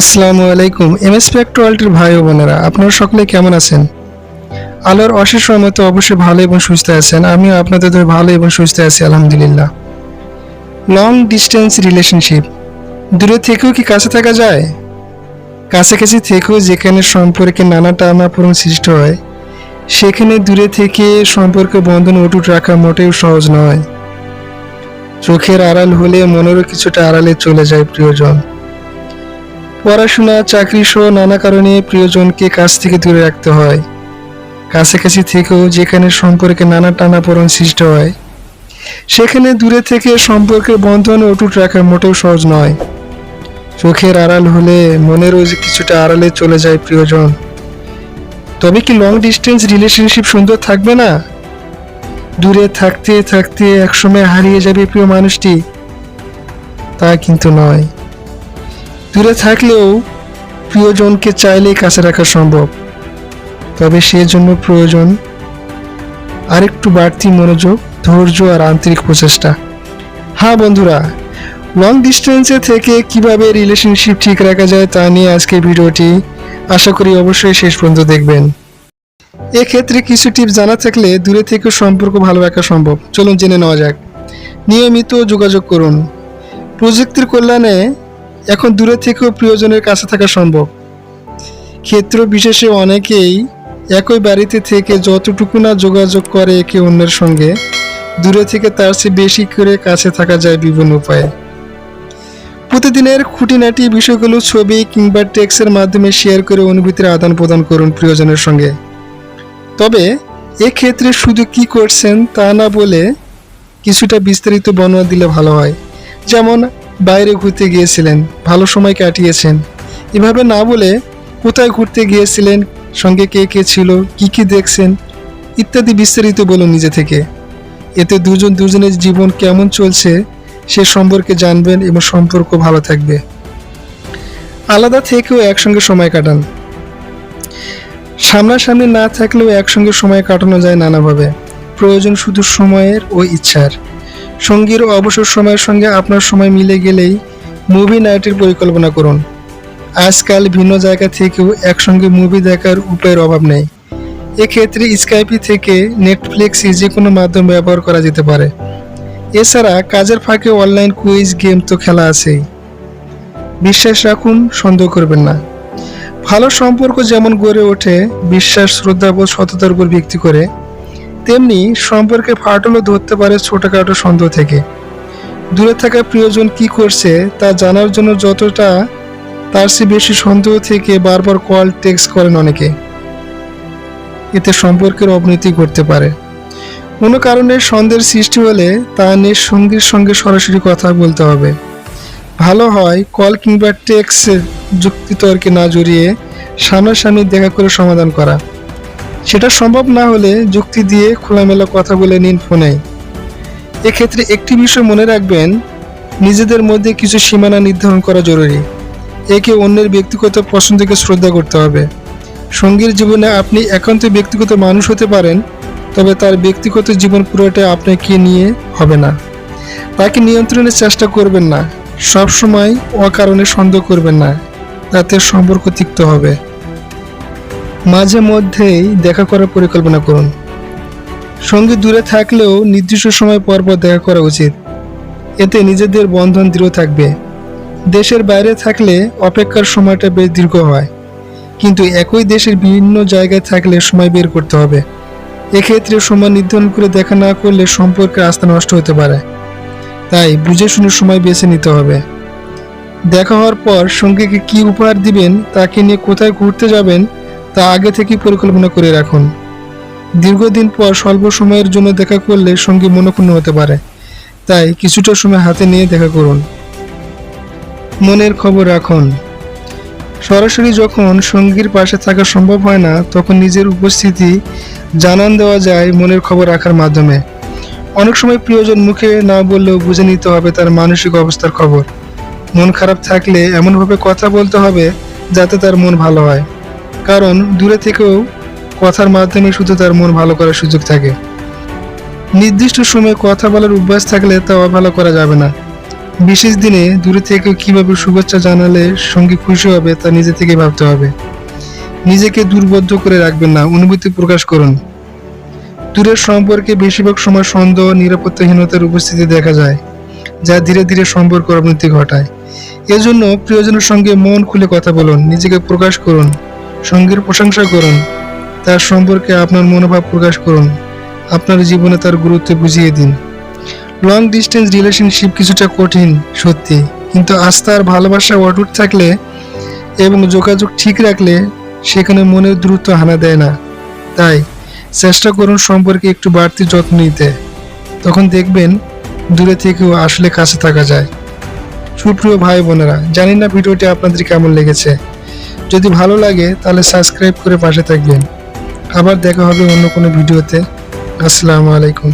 আসসালামু আলাইকুম। এমএস ওয়ার্ল্ডের ভাই ও বোনেরা, আপনারা সকলে কেমন আছেন? আলোর অশেষ রহমতে অবশ্যই ভালো এবং সুস্থ আছেন। আমিও আপনাদের দয়ে ভালো এবং সুস্থ আছি, আলহামদুলিল্লাহ। লং ডিস্টেন্স রিলেশনশিপ দূরে থেকেও কি কাছে থাকা যায়? কাছাকাছি থেকেও যেখানে সম্পর্কে নানা টানাপোড়েন সৃষ্টি হয়, সেখানে দূরে থেকে সম্পর্ক বন্ধন অটুট রাখা মোটেও সহজ নয়। চোখের আড়াল হলে মনেরও কিছুটা আড়ালে চলে যায় প্রিয়জন। পড়াশোনা, চাকরি সহ নানা কারণে প্রিয়জনকে কাছ থেকে দূরে রাখতে হয়। কাছাকাছি থেকেও যেখানে সম্পর্কে নানা টানাপোড়েন সৃষ্টি হয়, সেখানে দূরে থেকে সম্পর্কের বন্ধন অটুট রাখা মোটেও সহজ নয়। চোখের আড়াল হলে মনেরও কিছুটা আড়ালে চলে যায় প্রিয়জন। তবে কি লং ডিস্টেন্স রিলেশনশিপ সুন্দর থাকবে না? দূরে থাকতে থাকতে একসময় হারিয়ে যাবে প্রিয় মানুষটি, তা কিন্তু নয়। দূরে থাকলেও প্রিয়জনকে চাইলেই কাছে রাখা সম্ভব। তবে সেজন্য প্রয়োজন আরেকটু বাড়তি মনোযোগ, ধৈর্য আর আন্তরিক প্রচেষ্টা। হ্যাঁ বন্ধুরা লং ডিস্টেন্সে থেকে কীভাবে রিলেশনশিপ ঠিক রাখা যায় তা নিয়ে আজকে ভিডিওটি আশা করি অবশ্যই শেষ পর্যন্ত দেখবেন। এক্ষেত্রে কিছু টিপস জানা থাকলে দূরে থেকে সম্পর্ক ভালো রাখা সম্ভব। চলুন জেনে নেওয়া যাক। নিয়মিত যোগাযোগ করুন। প্রযুক্তির কল্যাণে এখন দূরে থেকেও প্রিয়জনের কাছে থাকা সম্ভব। ক্ষেত্র বিশেষে অনেকেই একই বাড়িতে থেকে যতটুকু না যোগাযোগ করে একে অন্যের সঙ্গে, দূরে থেকে তার চেয়ে বেশি করে কাছে থাকা যায় বিভিন্ন উপায়ে। প্রতিদিনের খুঁটিনাটি বিষয়গুলো ছবি কিংবা টেক্সের মাধ্যমে শেয়ার করে অনুভূতির আদান প্রদান করুন প্রিয়জনের সঙ্গে। তবে এক্ষেত্রে শুধু কি করছেন তা না বলে কিছুটা বিস্তারিত বর্ণনা দিলে ভালো হয়। যেমন বাইরে ঘুরতে গিয়েছিলেন, ভালো সময় কাটিয়েছেন। এভাবে না বলে কোথায় ঘুরতে গিয়েছিলেন, সঙ্গে কে কে ছিল, কি কি দেখছেন, ইত্যাদি বিস্তারিত বলুন নিজে থেকে। এতে দুজন দুজনের জীবন কেমন চলছে, সে সম্পর্কে জানবেন এবং সম্পর্ক ভালো থাকবে। আলাদা থেকেও একসঙ্গে সময় কাটান। সামনাসামনি না থাকলেও একসঙ্গে সময় কাটানো যায় নানাভাবে। প্রয়োজন শুধু সময়ের ও ইচ্ছার। সঙ্গীর অবসর সময়ের সঙ্গে আপনার সময় মিলে গেলেই মুভি নাইটের পরিকল্পনা করুন। আজকাল ভিন্ন জায়গা থেকেও একসঙ্গে মুভি দেখার উপায়ের অভাব নেই। এক্ষেত্রে স্কাইপি থেকে নেটফ্লিক্সে যে কোনো মাধ্যম ব্যবহার করা যেতে পারে। এছাড়া কাজের ফাঁকে অনলাইন কুইজ গেম তো খেলা আছেই। বিশ্বাস রাখুন, সন্দেহ করবেন না। ভালো সম্পর্ক যেমন গড়ে ওঠে, বিশ্বাস শ্রদ্ধাবোধ সততার উপর ভিত্তি করে তেমনি সম্পর্কে ফাটলও ধরতে পারে ছোটখাটো সন্দেহ থেকে। দূরে থাকা প্রিয়জন কি করছে তা জানার জন্য যতটা তার চেয়ে বেশি সন্দেহ থেকে বারবার কল টেক্সট করেন অনেকে। এতে সম্পর্কের অবনতি ঘটতে পারে। কোনো কারণে সন্দেহের সৃষ্টি হলে তা নিয়ে সঙ্গীর সঙ্গে সরাসরি কথা বলতে হবে। ভালো হয় কল কিংবা টেক্সট যুক্তিতর্কে না জড়িয়ে সামনাসামনি দেখা করে সমাধান করা। সেটা সম্ভব না হলে যুক্তি দিয়ে খোলামেলা কথা বলে নিন ফোনে। এক্ষেত্রে একটি বিষয় মনে রাখবেন, নিজেদের মধ্যে কিছু সীমানা নির্ধারণ করা জরুরি। একে অন্যের ব্যক্তিগত পছন্দকে শ্রদ্ধা করতে হবে। সঙ্গীর জীবনে আপনি একান্ত ব্যক্তিগত মানুষ হতে পারেন, তবে তার ব্যক্তিগত জীবন পুরোটা আপনাকে নিয়ে হবে না। তাকে নিয়ন্ত্রণের চেষ্টা করবেন না। সব সময় অকারণে সন্দেহ করবেন না। তাতে সম্পর্ক তিক্ত হবে। মাঝে মধ্যেই দেখা করার পরিকল্পনা করুন। সঙ্গে দূরে থাকলেও নির্দিষ্ট সময় পর পর দেখা করা উচিত। এতে নিজেদের বন্ধন দৃঢ় থাকবে। দেশের বাইরে থাকলে অপেক্ষার সময়টা বেশ দীর্ঘ হয়। কিন্তু একই দেশের বিভিন্ন জায়গায় থাকলে সময় বের করতে হবে। এক্ষেত্রে সময় নির্ধারণ করে দেখা না করলে সম্পর্কে আস্থা নষ্ট হতে পারে। তাই বুঝে শুনে সময় বেছে নিতে হবে। দেখা হওয়ার পর সঙ্গীকে কি উপহার দিবেন, তাকে নিয়ে কোথায় ঘুরতে যাবেন তা আগে থেকেই পরিকল্পনা করে রাখুন। দীর্ঘদিন পর স্বল্প সময়ের জন্য দেখা করলে সঙ্গী মনক্ষুণ্ণ হতে পারে। তাই কিছুটা সময় হাতে নিয়ে দেখা করুন। মনের খবর রাখুন। সরাসরি যখন সঙ্গীর পাশে থাকা সম্ভব হয় না, তখন নিজের উপস্থিতি জানান দেওয়া যায় মনের খবর রাখার মাধ্যমে। অনেক সময় প্রিয়জন মুখে না বললেও বুঝে নিতে হবে তার মানসিক অবস্থার খবর। মন খারাপ থাকলে এমনভাবে কথা বলতে হবে যাতে তার মন ভালো হয়। কারণ দূরে থেকেও কথার মাধ্যমে শুধু তার মন ভালো করার সুযোগ থাকে। নির্দিষ্ট সময়ে কথা বলার অভ্যাস থাকলে তা অভালো করা যাবে না। বিশেষ দিনে দূরে থেকে কীভাবে শুভেচ্ছা জানালে সঙ্গী খুশি হবে তা নিজে থেকে ভাবতে হবে। নিজেকে দুর্বদ্ধ করে রাখবেন না, অনুভূতি প্রকাশ করুন। দূরের সম্পর্কে বেশিরভাগ সময় সন্দেহ, নিরাপত্তাহীনতার উপস্থিতি দেখা যায়, যা ধীরে ধীরে সম্পর্ক অবনতি ঘটায়। এজন্য প্রিয়জনের সঙ্গে মন খুলে কথা বলুন, নিজেকে প্রকাশ করুন। সঙ্গীর প্রশংসা করুন। তার সম্পর্কে আপনার মনোভাব প্রকাশ করুন। আপনার জীবনে তার গুরুত্ব বুঝিয়ে দিন। লং ডিস্টেন্স রিলেশনশিপ কিছুটা কঠিন, সত্যি। কিন্তু আস্থা আর ভালোবাসা অটুট থাকলে এবং যোগাযোগ ঠিক রাখলে সেখানে মনের দ্রুত হানা দেয় না। তাই চেষ্টা করুন সম্পর্কে একটু বাড়তি যত্ন নিতে। তখন দেখবেন দূরে থেকেও আসলে কাছে থাকা যায়। সুপ্রিয় ভাই বোনেরা, জানি না ভিডিওটি আপনাদের কেমন লেগেছে। যদি ভালো লাগে, তাহলে সাবস্ক্রাইব করে পাশে থাকবেন। আবার দেখা হবে অন্য কোনো ভিডিওতে। আসসালামু আলাইকুম।